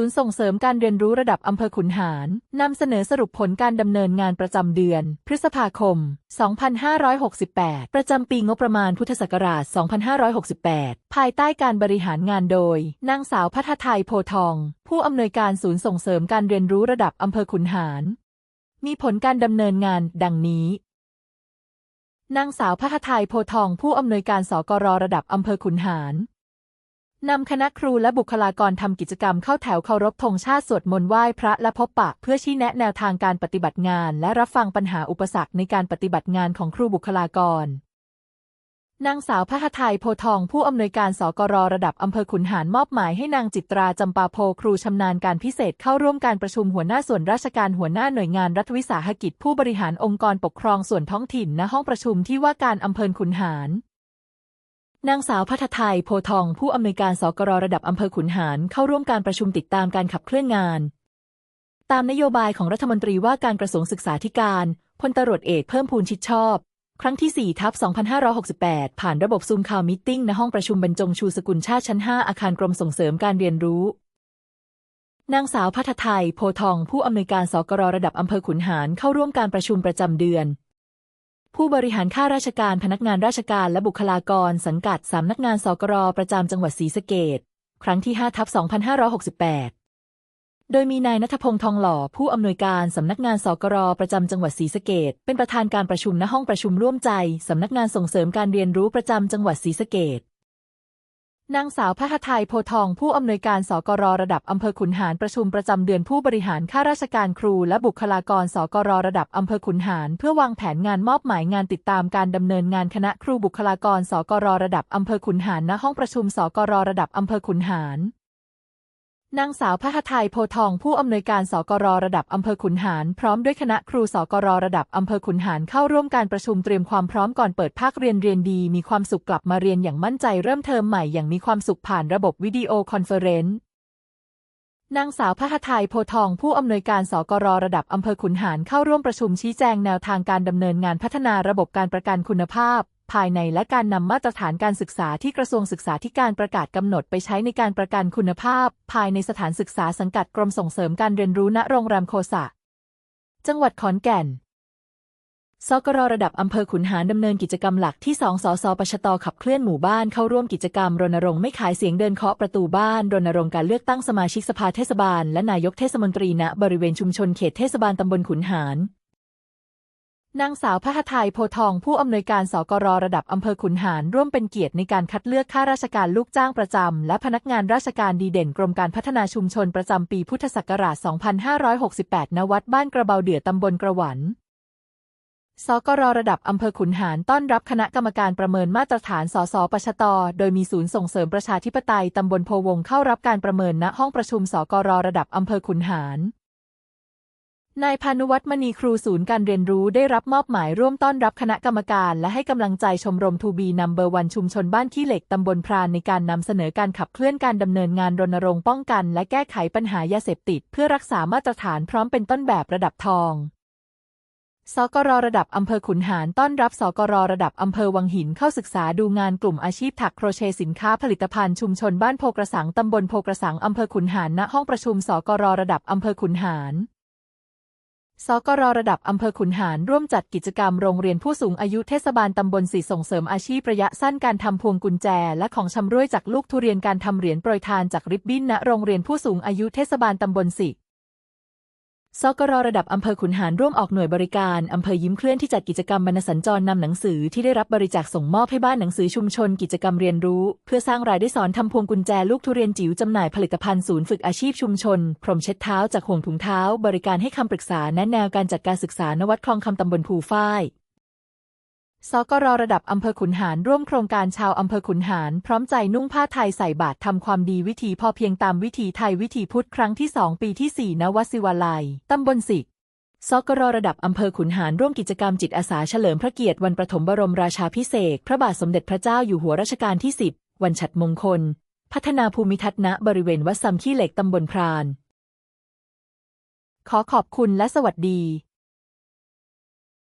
ศูนย์ส่งเสริมการเรียนรู้ระดับอำเภอขุนหารนำเสนอสรุปผลการดำเนินงานประจำเดือน พฤษภาคม 2568 ประจำปีงบประมาณพุทธศักราช 2568 ภายใต้การบริหารงานโดย นางสาวพัฒไทยโพทอง ผู้อำนวยการศูนย์ส่งเสริมการเรียนรู้ระดับอำเภอขุนหาร มีผลการดำเนินงานดังนี้นางสาวพัฒไทยโพทองผู้อำนวยการสกรระดับอำเภอขุนหาร นำคณะครูและบุคลากรทำกิจกรรมเข้าแถวเคารพธงชาติสวดมนต์ไหว้พระและพบปะ เพื่อชี้แนะแนวทางการปฏิบัติงาน และรับฟังปัญหาอุปสรรคในการปฏิบัติงานของครูบุคลากรนางสาวพหไทยโพทองผู้อำนวยการสกรระดับอำเภอขุนหารมอบหมายให้นางจิตราจำปาโพครูชำนาญการพิเศษเข้าร่วมการประชุมหัวหน้าส่วนราชการหัวหน้าหน่วยงานรัฐวิสาหกิจผู้บริหารองค์กรปกครองส่วนท้องถิ่นณห้องประชุมที่ว่าการอำเภอขุนหาร นางสาวพัฒไทยโพทอง ผู้อำนวยการสกรระดับอำเภอขุนหารเข้าร่วมการประชุมติดตามการขับเคลื่อนงาน ตามนโยบายของรัฐมนตรีว่าการกระทรวงศึกษาธิการพลตรวจเอกเพิ่มพูนชิดชอบ ครั้งที่4ทับ2568 ผ่านระบบซูมคาวมิทติ้งณห้องประชุมบรรจงชูสกุลชาติชั้น 5 อาคารกรมส่งเสริมการเรียนรู้นางสาวพัฒไทยโพทอง ผู้อำนวยการสกรระดับอำเภอขุนหารเข้าร่วมการประชุมประจำเดือน ผู้บริหารข้าราชการพนักงานราชการและบุคลากร สังกัดสำนักงานสกรประจำจังหวัดศรีสะเกดครั้งที่5ทับ2568 โดยมีนายนัทพงษ์ทองหล่อ ผู้อำนวยการสำนักงานสกรประจำจังหวัดศรีสะเกดเป็นประธานการประชุมณห้องประชุมร่วมใจสำนักงานส่งเสริมการเรียนรู้ประจำจังหวัดศรีสะเกด นางสาวพหทัยโพทองผู้อำนวยการสกรระดับอำเภอขุนหารประชุมประจำเดือนผู้บริหารข้าราชการครูและบุคลากรสกรระดับอำเภอขุนหารเพื่อวางแผนงานมอบหมายงานติดตามการดำเนินงานคณะครูบุคลากรสกรระดับอำเภอขุนหารณห้องประชุมสกรระดับอำเภอขุนหาร นางสาวพหไทยโพทองผู้อำนวยการสกรระดับอำเภอขุนหารพร้อมด้วยคณะครูสกรระดับอำเภอขุนหารเข้าร่วมการประชุมเตรียมความพร้อมก่อนเปิดภาคเรียนเรียนดีมีความสุขกลับมาเรียนอย่างมั่นใจเริ่มเทอมใหม่อย่างมีความสุขผ่านระบบวิดีโอคอนเฟอเรนซ์นางสาวพหไทยโพทองผู้อำนวยการสกรระดับอำเภอขุนหารเข้าร่วมประชุมชี้แจงแนวทางการดำเนินงานพัฒนาระบบการประกันคุณภาพ ภายในและการนำมาตรฐานการศึกษาที่กระทรวงศึกษาธิการประกาศกำหนดไปใช้ในการประกันคุณภาพ ภายในสถานศึกษาสังกัดกรมส่งเสริมการเรียนรู้ณโรงแรมโคสะ จังหวัดขอนแก่นสกรระดับอำเภอขุนหารดำเนินกิจกรรมหลักที่ 2 สสปชตขับเคลื่อนหมู่บ้านเข้าร่วมกิจกรรมรณรงค์ไม่ขายเสียงเดินเคาะประตูบ้านรณรงค์การเลือกตั้งสมาชิกสภาเทศบาล และนายกเทศมนตรีณบริเวณชุมชนเขตเทศบาลตำบลขุนหาร นางสาวพหไทยโพทองผู้อำนวยการสกรระดับอำเภอขุนหารร่วมเป็นเกียรติในการคัดเลือกข้าราชการลูกจ้างประจำ และพนักงานราชการดีเด่นกรมการพัฒนาชุมชนประจำปีพุทธศักราช 2568 ณ วัดบ้านกระเบาเดือตำบลกระหวันสกรระดับอำเภอขุนหารต้อนรับคณะกรรมการประเมินมาตรฐาน สสปชต โดยมีศูนย์ส่งเสริมประชาธิปไตยตำบลโพวงเข้ารับการประเมินณห้องประชุมสกรระดับอำเภอขุนหาร นายพานุวัฒน์มณีครูศูนย์การเรียนรู้ได้รับมอบหมายร่วมต้อนรับคณะกรรมการและให้กำลังใจชมรมทูบีนัมเบอร์วันชุมชนบ้านขี้เหล็กตำบลพรานในการนำเสนอการขับเคลื่อนการดำเนินงานรณรงค์ป้องกัน และแก้ไขปัญหายาเสพติด เพื่อรักษามาตรฐานพร้อมเป็นต้นแบบระดับทองสกรระดับอำเภอขุนหารต้อนรับสกรระดับอำเภอวังหินเข้าศึกษาดูงานกลุ่มอาชีพถักโครเชต์สินค้าผลิตภัณฑ์ชุมชนบ้านโพกระสังตำบลโพกระสังอำเภอขุนหารณห้องประชุมสกรระดับอำเภอขุนหาร สกรระดับอำเภอขุนหารร่วมจัดกิจกรรมโรงเรียนผู้สูงอายุเทศบาลตำบลสีส่งเสริมอาชีพระยะสั้นการทำพวงกุญแจ และของชำร่วยจากลูกทุเรียนการทำเหรียญโปรยทานจากริบบิ้นณโรงเรียนผู้สูงอายุเทศบาลตำบลสี สกรระดับอำเภอขุนหารร่วมออกหน่วยบริการอำเภอยิ้มเคลื่อนที่จัดกิจกรรมบรรณสัญจรนำหนังสือที่ได้รับบริจาคส่งมอบให้บ้านหนังสือชุมชน กิจกรรมเรียนรู้ เพื่อสร้างรายได้สอนทำพวงกุญแจลูกทุเรียนจิ๋วจำหน่ายผลิตภัณฑ์ศูนย์ฝึกอาชีพชุมชน พรมเช็ดเท้าจากห่วงถุงเท้า บริการให้คำปรึกษาแนะแนวการจัดการศึกษานวัดคลองคำตำบลภูฝ้าย สกรระดับอำเภอขุนหารร่วมโครงการชาวอำเภอขุนหาร พร้อมใจนุ่งผ้าไทยใส่บาตรทำความดีวิถีพอเพียงตามวิถีไทยวิถีพุทธครั้งที่2ปีที่4ณวัดศิวาลัยตำบลสิกสกรระดับอำเภอขุนหารร่วมกิจกรรมจิตอาสาเฉลิมพระเกียรติวันประถมบรมราชาพิเศษพระบาทสมเด็จพระเจ้าอยู่หัวรัชกาลที่10วันฉัตรมงคล พัฒนาภูมิทัศน์ณบริเวณวัดซำขี้เหล็กตำบลพราน ขอขอบคุณและสวัสดี